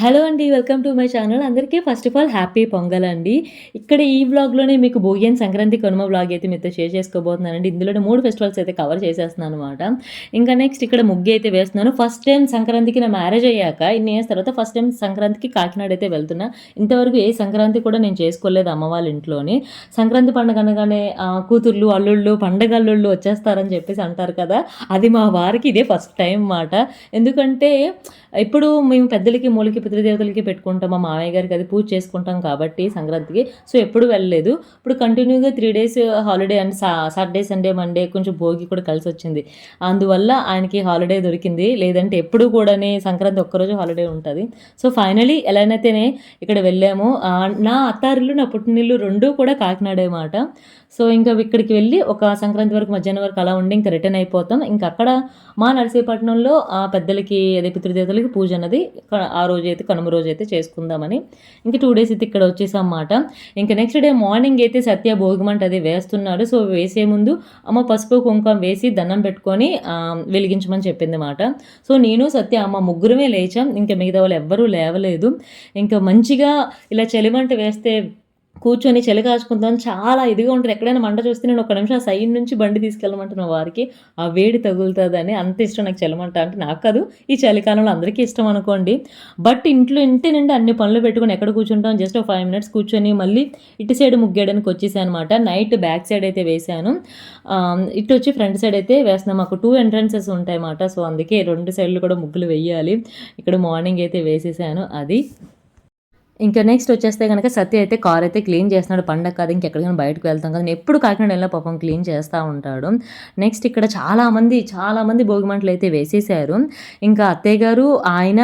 Hello అండి welcome to my channel. అందరికీ first of all happy Pongal అండి. ఇక్కడ ఈ వ్లాగ్లోనే మీకు భోగ్యం సంక్రాంతి కనుమ వ్లాగ్ అయితే మీతో షేర్ చేసుకోబోతున్నానండి. ఇందులోనే మూడు ఫెస్టివల్స్ అయితే కవర్ చేసేస్తున్నాను అనమాట ఇంకా నెక్స్ట్ ఇక్కడ ముగ్గు అయితే వేస్తున్నాను. ఫస్ట్ టైం సంక్రాంతికి నా మ్యారేజ్ అయ్యాక ఇన్ని ఇయర్స్ తర్వాత ఫస్ట్ టైం సంక్రాంతికి కాకినాడ అయితే వెళ్తున్నా. ఇంతవరకు ఏ సంక్రాంతి కూడా నేను చేసుకోలేదు అమ్మ వాళ్ళ ఇంట్లోని. సంక్రాంతి పండుగ అనగానే కూతుర్లు అల్లుళ్ళు పండగ అల్లుళ్ళు వచ్చేస్తారని చెప్పేసి అంటారు కదా అది మా వారికి ఇదే ఫస్ట్ టైం మాట ఎందుకంటే ఇప్పుడు మేము పెద్దలకి మూలకి పితృదేవతలకి పెట్టుకుంటాం మా మామయ్య గారికి అది పూజ చేసుకుంటాం కాబట్టి సంక్రాంతికి. సో ఎప్పుడు వెళ్ళలేదు. ఇప్పుడు కంటిన్యూగా three days holiday and Saturday Sunday Monday కొంచెం భోగి కూడా కలిసి వచ్చింది. అందువల్ల ఆయనకి హాలిడే దొరికింది. లేదంటే ఎప్పుడు కూడానే సంక్రాంతి ఒక్కరోజు హాలిడే ఉంటుంది. సో ఫైనలీ ఎలానైతేనే ఇక్కడ వెళ్ళాము. నా అత్తారులు నా పుట్టినిల్లు రెండూ కూడా కాకినాడే మాట సో ఇంకా ఇక్కడికి వెళ్ళి ఒక సంక్రాంతి వరకు మధ్యాహ్నం వరకు అలా ఉండి ఇంకా రిటర్న్ అయిపోతాం. ఇంకా అక్కడ మా నర్సీపట్నంలో ఆ పెద్దలకి అదే పితృదేవతలకి పూజ అన్నది ఆ రోజు అయితే కనుమ రోజు అయితే చేసుకుందామని. ఇంకా టూ డేస్ అయితే ఇక్కడ వచ్చేసాం అన్నమాట ఇంకా నెక్స్ట్ డే మార్నింగ్ అయితే సత్య భోగిమంట అది వేస్తున్నాడు. సో వేసే ముందు అమ్మ పసుపు కుంకుమ వేసి దండం పెట్టుకొని వెలిగించమని చెప్పింది మాట సో నేను సత్య అమ్మ ముగ్గురమే లేచాం. ఇంకా మిగతా వాళ్ళు ఎవ్వరూ లేవలేదు. ఇంకా మంచిగా ఇలా చలిమంట వేస్తే కూర్చొని చలి కాచుకుందాం చాలా ఇదిగా ఉంటుంది. ఎక్కడైనా మంట చూస్తే నేను ఒక నిమిషం ఆ సైడ్ నుంచి బండి తీసుకెళ్ళమంటున్నా వారికి ఆ వేడి తగులుతుందని అంత ఇష్టం నాకు చలిమంట అంటే నాకు కాదు. ఈ చలికాలంలో అందరికీ ఇష్టం అనుకోండి. బట్ ఇంట్లో ఇంటి నుండి అన్ని పనులు పెట్టుకొని ఎక్కడ కూర్చుంటాం? జస్ట్ ఒక ఫైవ్ మినిట్స్ కూర్చొని మళ్ళీ ఇటు సైడ్ ముగ్గేయడానికి వచ్చేసాను అనమాట నైట్ బ్యాక్ సైడ్ అయితే వేసాను ఇటు వచ్చి ఫ్రంట్ సైడ్ అయితే వేస్తున్నాం. మాకు టూ ఎంట్రన్సెస్ ఉంటాయి అన్నమాట సో అందుకే రెండు సైడ్లు కూడా ముగ్గులు వేయాలి. ఇక్కడ మార్నింగ్ అయితే వేసేసాను. అది ఇంకా నెక్స్ట్ వచ్చేస్తే కనుక సత్య అయితే కార్ అయితే క్లీన్ చేస్తున్నాడు. పండగ కాదు ఇంకెక్కడికైనా బయటకు వెళ్తాం కదా. ఎప్పుడు కాకినాడ వెళ్ళిన పాపం క్లీన్ చేస్తూ ఉంటాడు. నెక్స్ట్ ఇక్కడ చాలా మంది భోగి మంటలు భోగిమంటలు అయితే వేసేసారు ఇంకా అత్తయ్య గారు ఆయన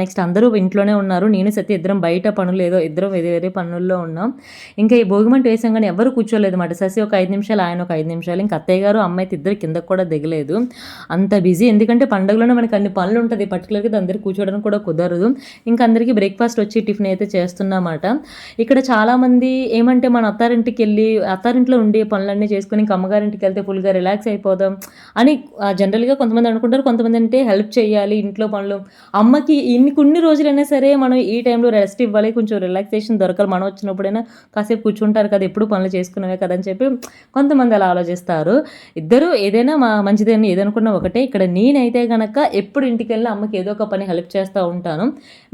నెక్స్ట్ అందరూ ఇంట్లోనే ఉన్నారు. నేను సత్య ఇద్దరం బయట పనులు ఏదో ఇద్దరం వేరే వేరే పనుల్లో ఉన్నాం. ఇంకా ఈ భోగిమంట వేసాం కానీ ఎవరు కూర్చోలేదు మాట ససి ఒక ఐదు నిమిషాలు ఆయన ఒక ఐదు నిమిషాలు. ఇంకా అత్తయ్య గారు అమ్మాయి అయితే ఇద్దరు కిందకు కూడా దిగలేదు. అంత బిజీ ఎందుకంటే పండుగలోనే మనకి అన్ని పనులు ఉంటుంది. పర్టికులర్గా అందరికీ కూర్చోవడానికి కూడా కుదరదు. ఇంకా అందరికీ బ్రేక్ఫాస్ట్ వచ్చి టిఫిన్ అయితే చేస్తున్నమాట. ఇక్కడ చాలామంది ఏమంటే మన అత్తారింటికి వెళ్ళి అత్తారింట్లో ఉండి పనులన్నీ చేసుకుని ఇంకా అమ్మగారింటికి వెళ్తే ఫుల్గా రిలాక్స్ అయిపోదాం అని జనరల్గా కొంతమంది అనుకుంటారు. కొంతమంది అంటే హెల్ప్ చేయాలి ఇంట్లో పనులు. అమ్మకి ఇన్ని కొన్ని రోజులైనా సరే మనం ఈ టైంలో రెస్ట్ ఇవ్వాలి కొంచెం రిలాక్సేషన్ దొరకాలి. మనం వచ్చినప్పుడైనా కాసేపు కూర్చుంటారు కదా ఎప్పుడు పనులు చేసుకునేవే కదా అని చెప్పి కొంతమంది అలా ఆలోచిస్తారు. ఇద్దరు ఏదైనా మా మంచిదని ఏదనుకున్నా ఒకటే. ఇక్కడ నేనైతే గనక ఎప్పుడు ఇంటికి వెళ్ళి అమ్మకి ఏదో ఒక పని హెల్ప్ చేస్తూ ఉంటాను.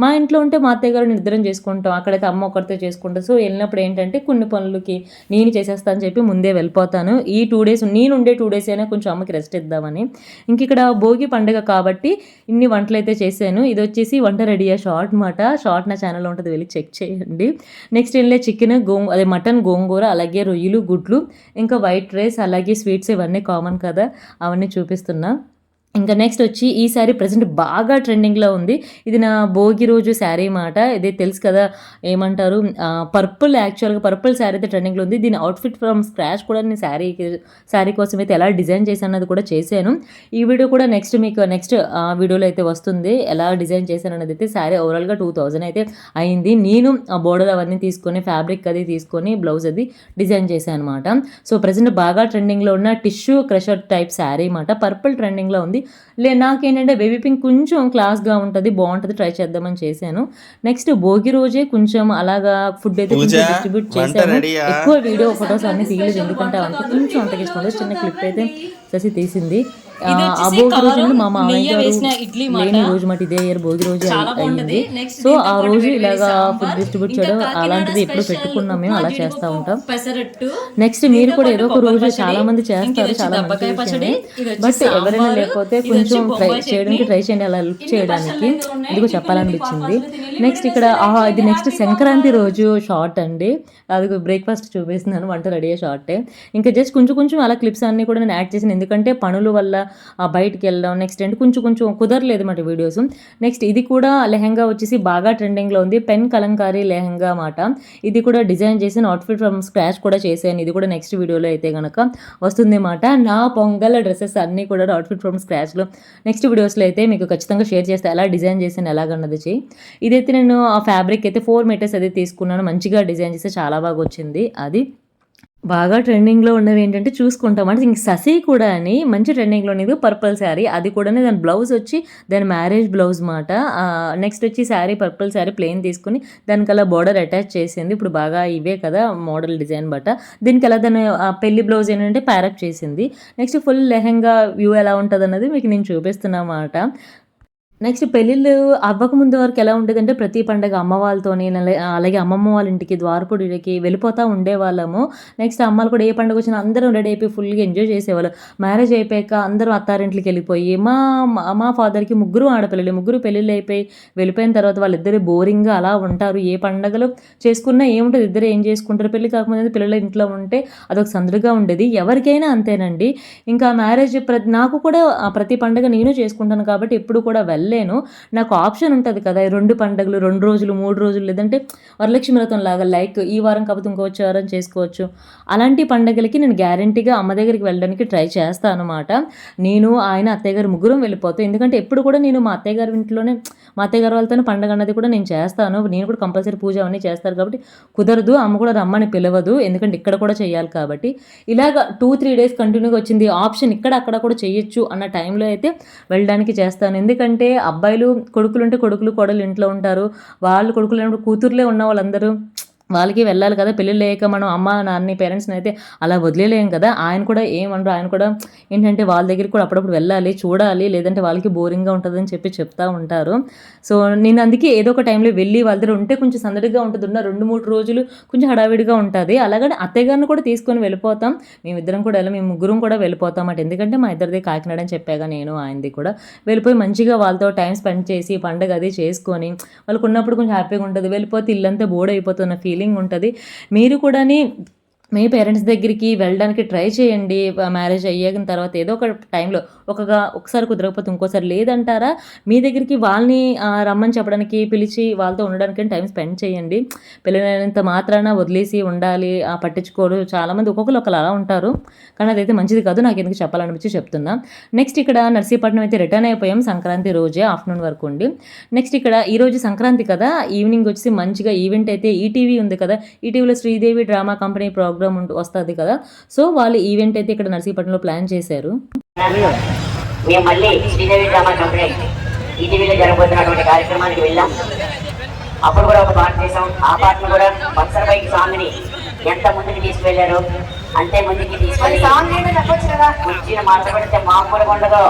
మా ఇంట్లో ఉంటే మా అత్తయ్య గారు నిద్రం ఇద్దరం చేసుకుంటాం. అక్కడైతే అమ్మ ఒకరితో చేసుకుంటాం సో వెళ్ళినప్పుడు ఏంటంటే కొన్ని పనులకి నేను చేసేస్తాను చెప్పి ముందే వెళ్ళిపోతాను. ఈ టూ డేస్ నేను ఉండే టూ డేస్ అయినా కొంచెం అమ్మకి రెస్ట్ ఇద్దామని. ఇంక ఇక్కడ భోగి పండుగ కాబట్టి ఇన్ని వంటలు అయితే చేశాను. ఇది వచ్చేసి వంట రెడీ షార్ట్ మాట షార్ట్ నా ఛానల్లో ఉంటుంది. వెళ్ళి చెక్ చేయండి. నెక్స్ట్ వెళ్ళే చికెన్ గో అదే మటన్ గోంగూర అలాగే రొయ్యలు గుడ్లు ఇంకా వైట్ రైస్ అలాగే స్వీట్స్ ఇవన్నీ కామన్ కదా. అవన్నీ చూపిస్తున్నా. ఇంకా నెక్స్ట్ వచ్చి ఈ శారీ ప్రజెంట్ బాగా ట్రెండింగ్లో ఉంది. ఇది నా భోగి రోజు శారీ మాట. ఇదే తెలుసు కదా ఏమంటారు? పర్పుల్ యాక్చువల్గా పర్పుల్ శారీ అయితే ట్రెండింగ్లో ఉంది. దీని అవుట్ఫిట్ ఫ్రమ్ స్క్రాచ్ కూడా నేను శారీ శారీ కోసం అయితే ఎలా డిజైన్ చేశానన్నది కూడా చేశాను. ఈ వీడియో కూడా నెక్స్ట్ మీకు నెక్స్ట్ వీడియోలో అయితే వస్తుంది. ఎలా డిజైన్ చేశాను అనేది అయితే శారీ ఓవరాల్గా టూ థౌజండ్ అయితే అయింది. నేను ఆ బోర్డర్ అవన్నీ తీసుకొని ఫ్యాబ్రిక్ అది తీసుకొని బ్లౌజ్ అది డిజైన్ చేశాను అనమాట సో ప్రజెంట్ బాగా ట్రెండింగ్లో ఉన్న టిష్యూ క్రషర్ టైప్ శారీ అనమాట పర్పుల్ ట్రెండింగ్లో ఉంది. లే నాకేంటంటే బేబీ పింక్ కొంచెం క్లాస్గా ఉంటుంది బాగుంటుంది ట్రై చేద్దామని చేశాను. నెక్స్ట్ భోగి రోజే కొంచెం అలాగా ఫుడ్ అయితే కొంచెం డిస్ట్రిబ్యూట్ చేశాను? ఎక్కువ వీడియో ఫొటోస్ అన్ని తీయలేదు ఎందుకంటే అంత కొంచెం అంత ఇష్టం చిన్న క్లిప్ అయితే చేసి తీసింది. భోగి రోజు మా మామయ్య లేని రోజు మాట ఇదే ఇయర్ భోగి రోజు అయింది. సో ఆ రోజు ఇలాగా ఫుడ్ డిస్ట్రిబ్యూట్ చేయడం అలాంటిది ఎప్పుడు పెట్టుకున్నాం మేము అలా చేస్తూ ఉంటాం. నెక్స్ట్ మీరు కూడా ఏదో ఒక రోజు చాలా మంది చేస్తారు చాలా మంది బట్ ఎవరైనా లేకపోతే కొంచెం ట్రై చేయడానికి ట్రై చేయండి. అలా హెల్ప్ చేయడానికి ఇదిగో చెప్పాలనిపించింది. నెక్స్ట్ ఇక్కడ ఇది నెక్స్ట్ సంక్రాంతి రోజు షార్ట్ అండి. అది బ్రేక్ఫాస్ట్ చూపిస్తున్నాను వంట రెడీ షార్టే. ఇంకా జస్ట్ కొంచెం కొంచెం అలా క్లిప్స్ అన్ని కూడా నేను యాడ్ చేసాను ఎందుకంటే పనుల వల్ల బయటికి వెళ్ళడం నెక్స్ట్ అంటే కొంచెం కొంచెం కుదరలేదు మాట వీడియోస్ నెక్స్ట్ ఇది కూడా లెహంగా వచ్చేసి బాగా ట్రెండింగ్లో ఉంది. పెన్ కలంకారీ లెహంగా మాట. ఇది కూడా డిజైన్ చేసిన అవుట్ఫిట్ ఫ్రమ్ స్క్రాచ్ కూడా చేశాను. ఇది కూడా నెక్స్ట్ వీడియోలో అయితే కనుక వస్తుంది మాట. నా పొంగల్ డ్రెస్సెస్ అన్నీ కూడా అవుట్ఫిట్ ఫ్రమ్ స్క్రాచ్లో నెక్స్ట్ వీడియోస్లో అయితే మీకు ఖచ్చితంగా షేర్ చేస్తే. ఎలా డిజైన్ చేశాను ఎలాగన్నది చేయి ఇదైతే నేను ఆ ఫ్యాబ్రిక్ అయితే ఫోర్ మీటర్స్ అయితే తీసుకున్నాను. మంచిగా డిజైన్ చేస్తే చాలా బాగా వచ్చింది. అది. బాగా ట్రెండింగ్‌లో ఉన్నవి ఏంటంటే చూసుకుంటాం. అంటే ఇంక ససి కూడా అని మంచి ట్రెండింగ్‌లో ఉన్నది పర్పుల్ శారీ. అది కూడా దాని బ్లౌజ్ వచ్చి దాని మ్యారేజ్ బ్లౌజ్ మాట. నెక్స్ట్ వచ్చి శారీ పర్పుల్ శారీ ప్లెయిన్ తీసుకొని అలా బోర్డర్ అటాచ్ చేసింది. ఇప్పుడు బాగా ఇవే కదా మోడల్ డిజైన్ బట్ట. అలా దాని పెళ్ళి బ్లౌజ్ ఏంటంటే ప్యారప్ చేసింది. నెక్స్ట్ ఫుల్ లెహెంగా వ్యూ ఎలా ఉంటుంది అన్నది మీకు నేను చూపిస్తున్నా మాట. నెక్స్ట్ పెళ్ళిళ్ళు అవ్వకముందు వరకు ఎలా ఉండేదంటే ప్రతి పండగ అమ్మ వాళ్ళతోని అలాగే అమ్మమ్మ వాళ్ళ ఇంటికి, ద్వారపుడికి వెళ్ళిపోతూ ఉండేవాళ్ళము. నెక్స్ట్ అమ్మాలు కూడా ఏ పండుగ వచ్చినా అందరం రెడీ అయిపోయి ఫుల్‌గా ఎంజాయ్ చేసేవాళ్ళు మ్యారేజ్ అయిపోయాక అందరూ అత్తారింట్లకి వెళ్ళిపోయి మా మా ఫాదర్‌కి ముగ్గురు ఆడపిల్లలు. ముగ్గురు పెళ్ళిళ్ళు అయిపోయి వెళ్ళిపోయిన తర్వాత వాళ్ళిద్దరు బోరింగ్‌గా అలా ఉంటారు. ఏ పండగలు చేసుకున్నా ఏముంటుంది ఇద్దరు ఏం చేసుకుంటారు. పెళ్ళి కాకముందు పిల్లల ఇంట్లో ఉంటే అదొక సందడిగా ఉండేది. ఎవరికైనా అంతేనండి. ఇంకా మ్యారేజ్ ప్రతి నాకు కూడా ప్రతి పండగ నేను చేసుకుంటాను కాబట్టి ఎప్పుడు కూడా వెళ్ళలేను. నాకు ఆప్షన్ ఉంటుంది కదా! రెండు పండుగలు రెండు రోజులు, మూడు రోజులు లేదంటే వరలక్ష్మి వ్రతం లాగా లైక్ ఈ వారం కాకపోతే ఇంకో వచ్చే వారం చేసుకోవచ్చు. అలాంటి పండగలకి నేను గ్యారంటీగా అమ్మ దగ్గరికి వెళ్ళడానికి ట్రై చేస్తాను అనమాట. నేను, ఆయన, అత్తయ్య గారు ముగ్గురం వెళ్ళిపోతాం. ఎందుకంటే ఎప్పుడు కూడా నేను మా అత్తయ్య గారి ఇంట్లోనే మా అత్తయ్య గారు వాళ్ళతోనే పండగ అన్నది కూడా నేను చేస్తాను. నేను కూడా కంపల్సరీ పూజ అవన్నీ చేస్తారు కాబట్టి కుదరదు. అమ్మ కూడా రమ్మని పిలవదు. ఎందుకంటే ఇక్కడ కూడా చేయాలి కాబట్టి. ఇలాగ 2, 3 డేస్ కంటిన్యూగా వచ్చింది. ఆప్షన్ ఇక్కడ అక్కడ కూడా చేయొచ్చు అన్న టైంలో అయితే వెళ్ళడానికి చేస్తాను. ఎందుకంటే అబ్బాయిలు కొడుకులుంటే కొడుకులు, కోడలు ఇంట్లో ఉంటారు. వాళ్ళు కొడుకులు లేనప్పుడు కూతుర్లే ఉన్న వాళ్ళందరూ వాళ్ళకి వెళ్ళాలి కదా! పెళ్ళిళ్ళు లేక మనం అమ్మ, నాన్నని, పేరెంట్స్‌ని అయితే అలా వదిలేయలేం కదా! ఆయన కూడా ఏమనరు. ఆయన కూడా ఏంటంటే వాళ్ళ దగ్గరికి కూడా అప్పుడప్పుడు వెళ్ళాలి, చూడాలి. లేదంటే వాళ్ళకి బోరింగ్‌గా ఉంటుందని చెప్పి చెప్తా ఉంటారు. సో, నేను అందుకే ఏదో ఒక టైంలో వెళ్ళి వాళ్ళ దగ్గర ఉంటే కొంచెం సందడిగా ఉంటుంది ఉన్న 2, 3 రోజులు కొంచెం హడావిడిగా ఉంటుంది అలాగని అత్తయ్య గారిని కూడా తీసుకొని వెళ్ళిపోతాం. మేమిద్దరం కూడా వెళ్ళి మేము ముగ్గురం కూడా వెళ్ళిపోతాం మాట. ఎందుకంటే మా ఇద్దరిది కాకినాడ అని చెప్పాగా నేను, ఆయనది కూడా. వెళ్ళిపోయి మంచిగా వాళ్ళతో టైం స్పెండ్ చేసి పండగ అది చేసుకొని వాళ్ళకు ఉన్నప్పుడు కొంచెం హ్యాపీగా ఉంటుంది వెళ్ళిపోతే ఇల్లంతా బోర్డ్ అయిపోతున్న ఫీల్ ఫీలింగ్ ఉంటుంది. మీరు కూడాని మీ పేరెంట్స్ దగ్గరికి వెళ్ళడానికి ట్రై చేయండి. మ్యారేజ్ అయ్యాక తర్వాత ఏదో ఒక టైంలో ఒకగా ఒకసారి కుదరకపోతే ఇంకోసారి లేదంటారా? మీ దగ్గరికి వాళ్ళని రమ్మని చెప్పడానికి పిలిచి వాళ్ళతో ఉండడానికి టైం స్పెండ్ చేయండి. పిల్లలైనంత మాత్రాన వదిలేసి ఉండాలి. ఆహ్, పట్టించుకోరు. చాలామంది ఒకరు అలా ఉంటారు. కానీ అదైతే మంచిది కాదు. నాకెందుకు చెప్పాలనిపించి చెప్తున్నా. నెక్స్ట్ ఇక్కడ నర్సీపట్నం అయితే రిటర్న్ అయిపోయాం సంక్రాంతి రోజే ఆఫ్టర్‌నూన్ వరకు ఉండి. నెక్స్ట్ ఇక్కడ ఈరోజు సంక్రాంతి కదా! ఈవినింగ్ వచ్చేసి మంచిగా ఈవెంట్ అయితే ఈటీవీ ఉంది కదా! ఈటీవీలో శ్రీదేవి డ్రామా కంపెనీ ప్రోగ్రామ్ ఉంటు వస్తది కదా! సో, వాళ్ళు ఈవెంట్ అయితే ఇక్కడ నర్సీపట్నంలో ప్లాన్ చేశారు. మేము మళ్ళీ శ్రీదేవి డ్రామా కంపెనీ ఈటీవీలో జరగబోతున్నటువంటి కార్యక్రమానికి వెళ్ళాం. అప్పుడు కూడా ఒక పాట చేసాం ఆ పాటను కూడా బక్సర్ బైక్ సాంగ్ని ఎంత ముందుకు తీసుకెళ్ళారు అంతే ముందుకి తీసుకెళ్ళి కుర్చీని మార్చబడితే మామూలుగా ఉండదు.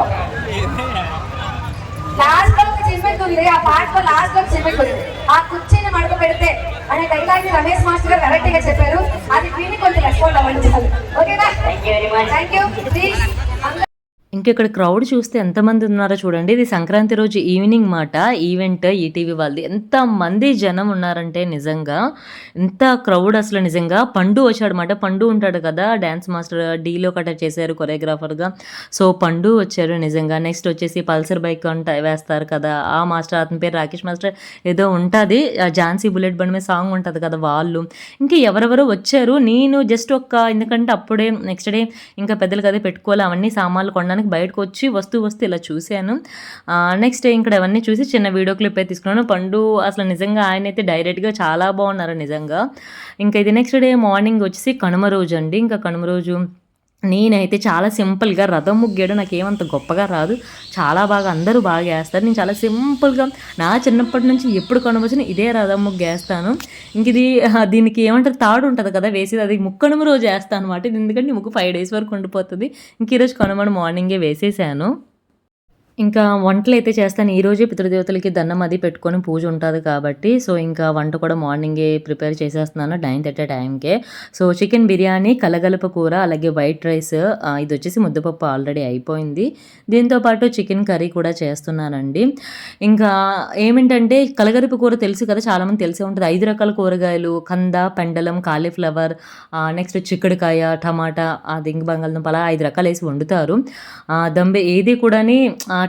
లాస్ట్లో ఒక చిమ్మెట్ ఉంది ఆ పాట లో లాస్ట్లో ఒక చిమ్మెట్ ఉంది ఆ కుర్చీని మడత పెడితే అనే డైలాగ్ని రమేష్ మాస్టర్ గారు కరెక్ట్గా చెప్పారు. అది విని కొంచెం రెస్పాండ్ అవ్వండి. ఓకేనా? Thank you very much thank you please ఇంకా ఇక్కడ క్రౌడ్ చూస్తే ఎంతమంది ఉన్నారో చూడండి. ఇది సంక్రాంతి రోజు ఈవినింగ్ మాట. ఈవెంట్ ఈటీవీ వాళ్ళది. ఎంతమంది జనం ఉన్నారంటే నిజంగా. ఎంత క్రౌడ్ అసలు నిజంగా. పండు వచ్చాడనమాట. పండు ఉంటాడు కదా! డ్యాన్స్ మాస్టర్ డీలో కట చేశారు కొరియోగ్రాఫర్‌గా. సో, పండు వచ్చారు నిజంగా. నెక్స్ట్ వచ్చేసి పల్సర్ బైక్ అంట వేస్తారు కదా! ఆ మాస్టర్ అతని పేరు రాకేష్ మాస్టర్ ఏదో ఉంటుంది ఝాన్సీ బుల్లెట్ బండి మీద సాంగ్ ఉంటుంది కదా! వాళ్ళు. ఇంకా ఎవరెవరో వచ్చారు. నేను జస్ట్ ఒక్క ఎందుకంటే అప్పుడే నెక్స్ట్ డే ఇంకా పెద్దలు కదా పెట్టుకోవాలి. అవన్నీ సామాన్లు కొనడానికి బయటకొచ్చి వస్తూ వస్తూ ఇలా చూశాను. నెక్స్ట్ ఇక్కడ అవన్నీ చూసి చిన్న వీడియో క్లిప్ అయితే తీసుకున్నాను. పండు అసలు నిజంగా ఆయన అయితే డైరెక్ట్‌గా చాలా బాగున్నారు నిజంగా. ఇంకా ఇది నెక్స్ట్ డే మార్నింగ్ వచ్చేసి కనుమ రోజు అండి. ఇంకా కనుమ రోజు నేనైతే చాలా సింపుల్‌గా రథం ముగ్గేయడం నాకేమంత గొప్పగా రాదు. చాలా బాగా అందరూ బాగా వేస్తారు నేను చాలా సింపుల్‌గా నా చిన్నప్పటి నుంచి ఎప్పుడు కొనవచ్చిన ఇదే రథం ముగ్గేస్తాను. ఇంక ఇది దీనికి ఏమంటారు తాడు ఉంటుంది కదా! వేసేది అది ముక్కనుమ రోజు వేస్తాను అనమాట. ఎందుకంటే ముగ్గు ఫైవ్ డేస్ వరకు ఉండిపోతుంది ఇంక ఈరోజు కనుమని మార్నింగే వేసేసాను. ఇంకా వంటలు అయితే చేస్తాను. ఈరోజే పితృదేవతలకి దండం అది పెట్టుకొని పూజ ఉంటుంది కాబట్టి, సో, ఇంకా వంట కూడా మార్నింగే ప్రిపేర్ చేసేస్తున్నాను 9:30 టైంకే. సో, చికెన్ బిర్యానీ, కలగలప కూర, అలాగే వైట్ రైస్ ఇది వచ్చేసి ముద్దపప్పు ఆల్రెడీ అయిపోయింది. దీంతో పాటు చికెన్ కర్రీ కూడా చేస్తున్నానండి. ఇంకా ఏమిటంటే కలగలప కూర తెలుసు కదా! చాలామంది తెలిసే ఉంటుంది ఐదు రకాల కూరగాయలు కంద, పెండలం, కాలీఫ్లవర్ నెక్స్ట్ చిక్కుడుకాయ, టమాటా, అది బంగాళదుంప అలా 5 రకాలేసి వండుతారు. దంబే ఏది కూడాని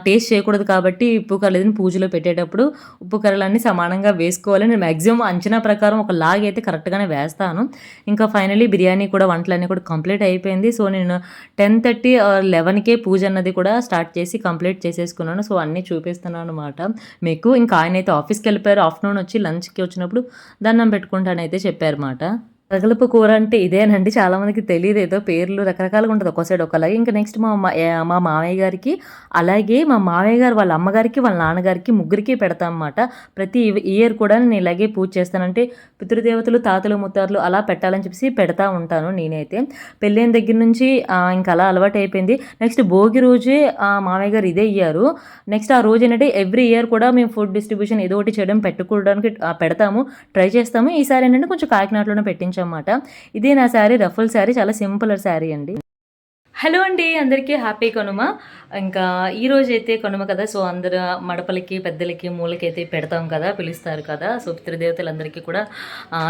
టేస్ట్ చేయకూడదు కాబట్టి ఉప్పు కాలేదని పూజలో పెట్టేటప్పుడు ఉప్పు కర్రలన్నీ సమానంగా వేసుకోవాలి. నేను మ్యాక్సిమం అంచనా ప్రకారం ఒక లాగ్ అయితే కరెక్ట్‌గానే వేస్తాను. ఇంకా ఫైనల్లీ బిర్యానీ కూడా వంటలన్నీ కూడా కంప్లీట్ అయిపోయింది. సో, నేను 10:30 ఆర్ 11కే పూజ అన్నది కూడా స్టార్ట్ చేసి కంప్లీట్ చేసేసుకున్నాను. సో, అన్నీ చూపిస్తున్నాను అనమాట మీకు. ఇంకా ఆయన అయితే ఆఫీస్కి వెళ్ళిపోయారు ఆఫ్టర్‌నూన్ వచ్చి లంచ్‌కి వచ్చినప్పుడు దండం పెట్టుకుంటానైతే చెప్పారన్నమాట రగలపు కూర అంటే ఇదేనండి చాలామందికి తెలియదు. ఏదో పేర్లు రకరకాలుగా ఉంటుంది ఒక సైడ్ ఒకలాగే ఇంకా నెక్స్ట్ మా మా- మా మామయ్య గారికి అలాగే మా మామయ్య గారు వాళ్ళ అమ్మగారికి వాళ్ళ నాన్నగారికి ముగ్గురికి పెడతామన్నమాట ప్రతి ఇయర్ కూడా నేను ఇలాగే పూజ చేస్తానంటే పితృదేవతలు తాతలు ముత్తాతలు అలా పెట్టాలని చెప్పేసి పెడతా ఉంటాను నేనైతే. పెళ్ళైన దగ్గర నుంచి ఇంకా అలా అలవాటు అయిపోయింది. నెక్స్ట్ భోగి రోజే ఆ, మామయ్య గారు ఇదే ఇయ్యారు. నెక్స్ట్ ఆ రోజు ఏంటంటే ఎవ్రీ ఇయర్ కూడా మేము ఫుడ్ డిస్ట్రిబ్యూషన్ ఏదో ఒకటి చేయడం పెట్టుకోవడానికి పెడతాము. ట్రై చేస్తాము. ఈసారి ఏంటంటే కొంచెం కాకినాడలోనే అనమాట ఇదే నా శారీ రఫుల్ శారీ చాలా సింపుల్ శారీ అండి. హలో అండి అందరికీ హ్యాపీ కనుమ. ఇంకా ఈ రోజు అయితే కనుమ కదా సో అందరు మడపలకి పెద్దలకి మూలకి అయితే పెడతాం కదా పిలుస్తారు కదా. సో పితృదేవతలందరికీ కూడా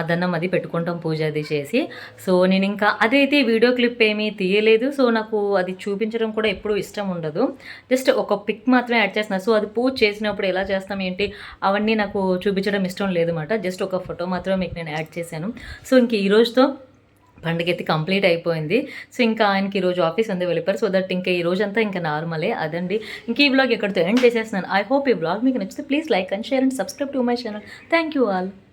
దండం అది పెట్టుకుంటాం పూజ అది చేసి. సో నేను ఇంకా అదైతే వీడియో క్లిప్ ఏమీ తీయలేదు. సో నాకు అది చూపించడం కూడా ఎప్పుడూ ఇష్టం ఉండదు. జస్ట్ ఒక పిక్ మాత్రమే యాడ్ చేస్తున్నా. సో అది పూజ చేసినప్పుడు ఎలా చేస్తాం ఏంటి అవన్నీ నాకు చూపించడం ఇష్టం లేదన్నమాట. జస్ట్ ఒక ఫోటో మాత్రమే మీకు నేను యాడ్ చేశాను. సో ఇంక ఈ రోజుతో పండుగ అయితే కంప్లీట్ అయిపోయింది. సో ఇంకా ఆయనకి ఈరోజు ఆఫీస్ ఉంది వెళ్ళిపోయారు. సో దట్ ఇంకా ఈ రోజంతా ఇంకా నార్మలే అదండి. ఇంక ఈ బ్లాగ్ ఎక్కడితో ఎండ్ చేసేస్తున్నాను. ఐ హోప్ ఈ బ్లాగ్ మీకు నచ్చితే please like and share and subscribe to my channel thank you all